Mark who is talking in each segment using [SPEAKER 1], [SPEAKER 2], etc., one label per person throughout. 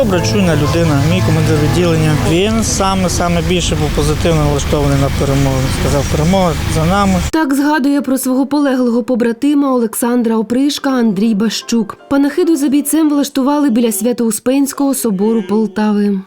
[SPEAKER 1] Добра, чуйна людина, мій командир відділення. Він саме саме більше був позитивно налаштований на перемогу. Сказав, перемога за нами.
[SPEAKER 2] Так згадує про свого полеглого побратима Олександра Опришка Андрій Бащук. Панахиду за бійцем влаштували біля Свято-Успенського собору Полтави.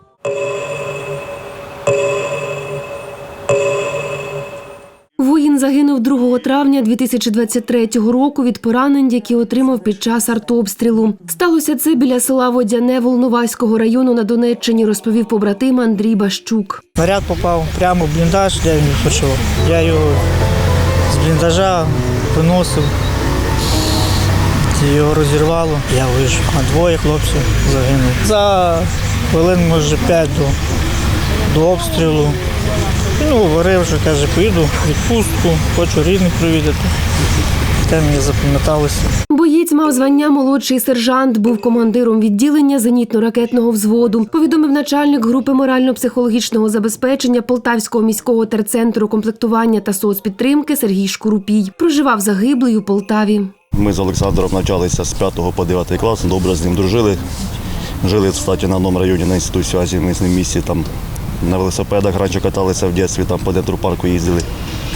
[SPEAKER 2] Загинув 2 травня 2023 року від поранень, які отримав під час артобстрілу. Сталося це біля села Водяне Волноваського району на Донеччині, розповів побратим Андрій Бащук.
[SPEAKER 1] Снаряд попав прямо в бліндаж, де він відпочивав. Я його з бліндажа виносив. Його розірвало, я вийшов, а двоє хлопців загинули. За хвилин, може, п'ять до, до обстрілу. Ну, говорив, що каже, поїду в відпустку, хочу рідних провідати. Те мені запам'яталося.
[SPEAKER 2] Боєць мав звання молодший сержант, був командиром відділення зенітно-ракетного взводу. Повідомив начальник групи морально-психологічного забезпечення Полтавського міського терцентру комплектування та соцпідтримки Сергій Шкурупій. Проживав загиблий у Полтаві.
[SPEAKER 3] Ми з Олександром навчалися з 5 по 9 клас, добре з ним дружили. Жили, кстати, на одному районі на інституті зв'язі, ми з ним в місті там на велосипедах раніше каталися в дитинстві, там по дентропарку їздили,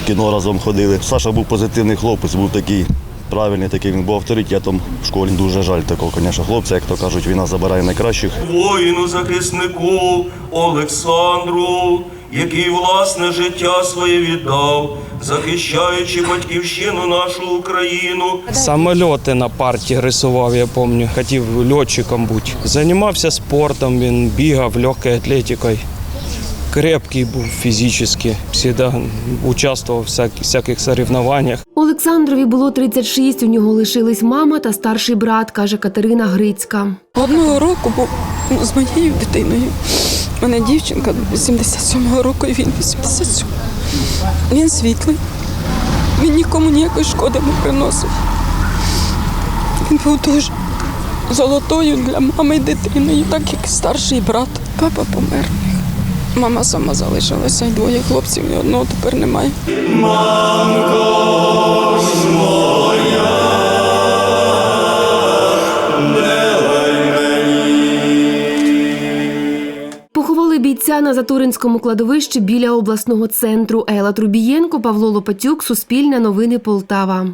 [SPEAKER 3] в кіно разом ходили. Саша був позитивний хлопець, був такий правильний, такий він був авторитетом. В школі дуже жаль такого, звісно, хлопця, як то кажуть, війна забирає найкращих.
[SPEAKER 4] воїну захиснику Олександру, який власне життя своє віддав, захищаючи батьківщину нашу Україну.
[SPEAKER 5] Самольоти на парті рисував, я пам'ятаю. Хотів льотчиком бути. Займався спортом, він бігав легкою атлетикою. Крепкий був фізично, завжди участвував в всяких соревнованнях.
[SPEAKER 2] Олександрові було 36, у нього лишились мама та старший брат, каже Катерина Грицька.
[SPEAKER 6] Одного року був ну, з моєю дитиною. У мене дівчинка 87-го року і він 87. Він світлий. Він нікому ніякої шкоди не приносив. Він був дуже золотою для мами і дитиною, так як старший брат. Папа помер. Мама сама залишилася, і двоє хлопців, і одного тепер немає.
[SPEAKER 2] Поховали бійця на Затуринському кладовищі біля обласного центру. Ела Трубієнко, Павло Лопатюк, Суспільне новини Полтава.